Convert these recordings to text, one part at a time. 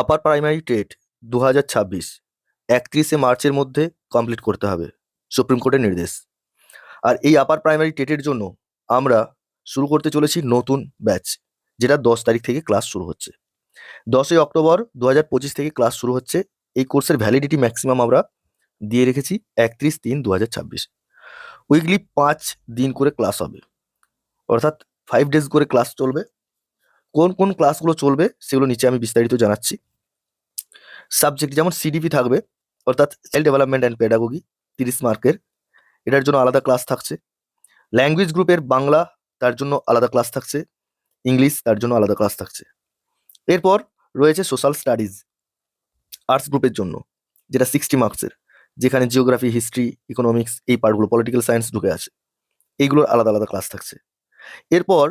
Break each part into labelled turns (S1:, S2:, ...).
S1: Upper primary TET দু হাজার ছাব্বিশ। একত্রিশে মার্চের মধ্যে কমপ্লিট করতে হবে সুপ্রিম কোর্টের নির্দেশ। আর এই আপার প্রাইমারি টেটের জন্য আমরা শুরু করতে চলেছি নতুন ব্যাচ যেটা দশ তারিখ থেকে ক্লাস শুরু হচ্ছে। দশই অক্টোবর দু হাজার পঁচিশ থেকে ক্লাস শুরু হচ্ছে। এই কোর্সের ভ্যালিডিটি ম্যাক্সিমাম আমরা দিয়ে রেখেছি একত্রিশ তিন দু হাজার ছাব্বিশ। উইকলি পাঁচ দিন করে ক্লাস হবে, অর্থাৎ ফাইভ ডেজ করে ক্লাস চলবে। কোন কোন ক্লাসগুলো চলবে, সেগুলো নিচে আমি বিস্তারিত জানাচ্ছি। সাবজেক্ট যেমন সিডিপি থাকবে, অর্থাৎ চাইল্ড ডেভেলপমেন্ট অ্যান্ড পেডাগোগি তিরিশ মার্কের, এটার জন্য আলাদা ক্লাস থাকছে। ল্যাঙ্গুয়েজ গ্রুপের বাংলা, তার জন্য আলাদা ক্লাস থাকছে। ইংলিশ তার জন্য আলাদা ক্লাস থাকছে। এরপর রয়েছে সোশ্যাল স্টাডিজ আর্টস গ্রুপের জন্য, যেটা সিক্সটি মার্কসের যেখানে জিওগ্রাফি হিস্ট্রি ইকোনমিক্স এই পার্টগুলো পলিটিক্যাল সায়েন্স ঢুকে আছে। এইগুলোর আলাদা আলাদা ক্লাস থাকছে। এরপর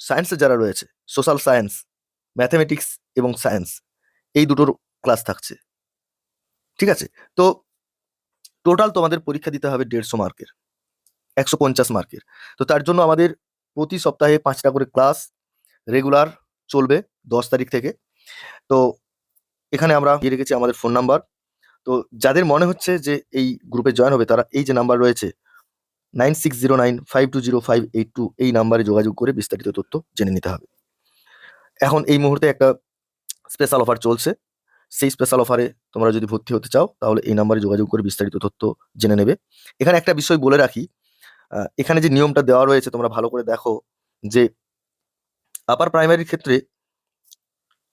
S1: সায়েন্সে যারা রয়েছে সোশ্যাল সায়েন্স ম্যাথামেটিক্স এবং সায়েন্স এই দুটোর ক্লাস থাকছে। ঠিক আছে? তো টোটাল তোমাদের পরীক্ষা দিতে হবে দেড়শো মার্কের একশো পঞ্চাশ মার্কের তো তার জন্য আমাদের প্রতি সপ্তাহে পাঁচটা করে ক্লাস রেগুলার চলবে দশ তারিখ থেকে। তো এখানে আমরা দিয়ে রেখেছি আমাদের ফোন নাম্বার তো যাদের মনে হচ্ছে যে এই গ্রুপে জয়েন হবে, তারা এই যে নাম্বার রয়েছে nine six zero nine five two zero five eight two এই নাম্বারে যোগাযোগ করে বিস্তারিত তথ্য জেনে নিতে হবে। এখন এই মুহূর্তে একটা স্পেশাল অফার চলছে। সেই স্পেশাল অফারে তোমরা যদি ভর্তি হতে চাও, তাহলে এই নাম্বারে যোগাযোগ করে বিস্তারিত তথ্য জেনে নেবে। এখানে একটা বিষয় বলে রাখি এখানে যে নিয়মটা দেওয়া রয়েছে, তোমরা ভালো করে দেখো যে আপার প্রাইমারির ক্ষেত্রে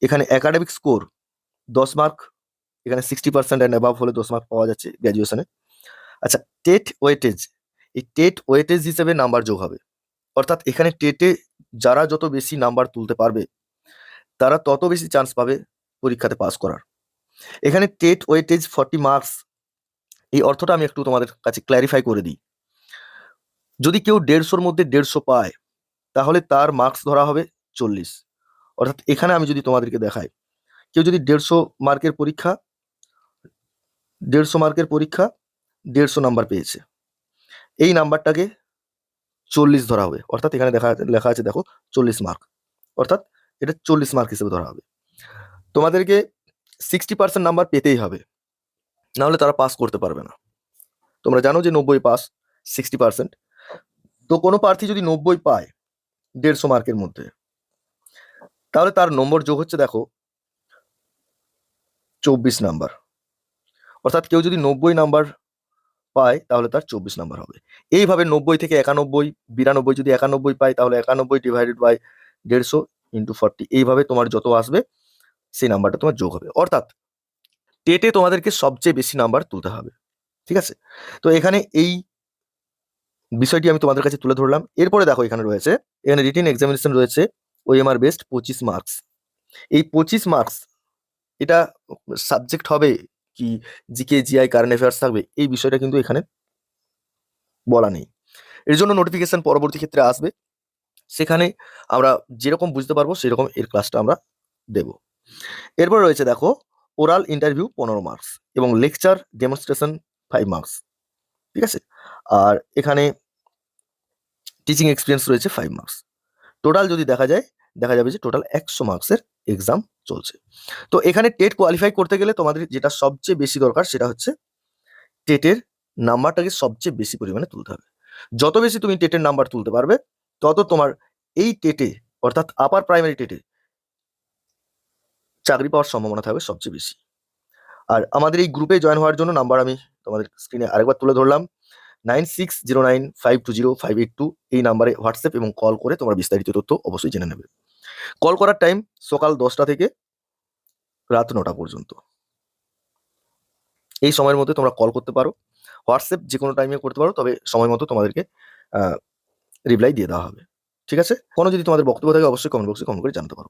S1: এখানে একাডেমিক স্কোর দশ মার্ক এখানে সিক্সটি পার্সেন্ট অ্যান্ড অ্যাবাভ হলে দশ মার্ক পাওয়া যাচ্ছে গ্র্যাজুয়েশনে আচ্ছা টেট ওয়েটেজ এই টেট ওয়েটেজ হিসেবে নাম্বার যোগ হবে। অর্থাৎ এখানে টেটে যারা যত বেশি নাম্বার তুলতে পারবে, তারা তত বেশি চান্স পাবে পরীক্ষাতে পাস করার। এখানে টেট ওয়েটেজ ফর্টি মার্কস। এই অর্থটা আমি একটু তোমাদের কাছে ক্ল্যারিফাই করে দিই। যদি কেউ দেড়শোর মধ্যে দেড়শো পায়, তাহলে তার মার্কস ধরা হবে চল্লিশ। অর্থাৎ এখানে আমি যদি তোমাদেরকে দেখাই, কেউ যদি দেড়শো মার্কের পরীক্ষা, দেড়শো মার্কের পরীক্ষা, দেড়শো নাম্বার পেয়েছে। এই নাম্বারটাকে চল্লিশ ধরা হবে। অর্থাৎ এখানে দেখা লেখা আছে দেখো চল্লিশ মার্ক। অর্থাৎ এটা চল্লিশ মার্ক হিসেবে ধরা হবে। তোমাদেরকে সিক্সটি পার্সেন্ট নাম্বার পেতেই হবে। নাহলে তারা পাস করতে পারবে না। তোমরা জানো যে নব্বই পাস সিক্সটি পার্সেন্ট তো কোনো প্রার্থী যদি নব্বই পায়, দেড়শো মার্কের মধ্যে, তাহলে তার নম্বর যোগ হচ্ছে দেখো, চব্বিশ নাম্বার। অর্থাৎ কেউ যদি নব্বই নাম্বার পায়, তাহলে তার চব্বিশ নাম্বার হবে। এইভাবে নব্বই থেকে একানব্বই, বিরানব্বই যদি একানব্বই পায়, তাহলে একানব্বই ডিভাইডেড বাই দেড়শো ইন্টু ফর্টি এইভাবে তোমার যত আসবে সেই নাম্বারটা তোমার যোগ হবে। অর্থাৎ টেটে তোমাদেরকে সবচেয়ে বেশি নাম্বার তুলতে হবে। ঠিক আছে? তো এখানে এই বিষয়টি আমি তোমাদের কাছে তুলে ধরলাম। এরপরে দেখো এখানে রয়েছে, এখানে রিটেন এক্সামিনেশন রয়েছে ওএমআর বেস্ট পঁচিশ মার্কস এই পঁচিশ মার্কস এটা সাবজেক্ট হবে কি জিকে জিআই কারেন্ট অ্যাফেয়ার্স থাকবে? এই বিষয়টা কিন্তু এখানে বলা নেই। এর জন্য নোটিফিকেশন পরবর্তী ক্ষেত্রে আসবে। সেখানে আমরা যেরকম বুঝতে পারব, সেরকম এর ক্লাসটা আমরা দেব। এরপর রয়েছে দেখো ওরাল ইন্টারভিউ পনেরো মার্কস এবং লেকচার ডেমনস্ট্রেশন ফাইভ মার্কস ঠিক আছে? আর এখানে টিচিং এক্সপিরিয়েন্স রয়েছে ফাইভ মার্কস টোটাল যদি দেখা যায়, দেখা যাবে যে টোটাল একশো মার্কসের এক্সাম চলছে। তো এখানে টেট কোয়ালিফাই করতে গেলে তোমাদের যেটা সবচেয়ে বেশি দরকার সেটা হচ্ছে টেটের নাম্বারটাকে সবচেয়ে বেশি পরিমাণে তুলতে হবে। যত বেশি তুমি টেটের নাম্বার তুলতে পারবে, তত তোমার এই টেটে, অর্থাৎ আপার প্রাইমারি টেটে চাকরি পাওয়ার সম্ভাবনা থাকবে সবচেয়ে বেশি। আর আমাদের এই গ্রুপে জয়েন হওয়ার জন্য নাম্বার আমি তোমাদের স্ক্রিনে আরেকবার তুলে ধরলাম। Nine six zero nine five two zero five eight two এই নাম্বারে হোয়াটসঅ্যাপ এবং কল করে তোমরা বিস্তারিত তথ্য অবশ্যই জেনে নেবে। কল করার টাইম সকাল দশটা থেকে রাত নটা পর্যন্ত। এই সময়ের মধ্যে তোমরা কল করতে পারো। হোয়াটসঅ্যাপ যে কোনো টাইমে করতে পারো, তবে সময় মতো তোমাদেরকে রিপ্লাই দিয়ে দেওয়া হবে। ঠিক আছে? কোনো যদি তোমাদের বক্তব্য থাকে, অবশ্যই কমেন্ট বক্সে কমেন্ট করে জানতে পারো।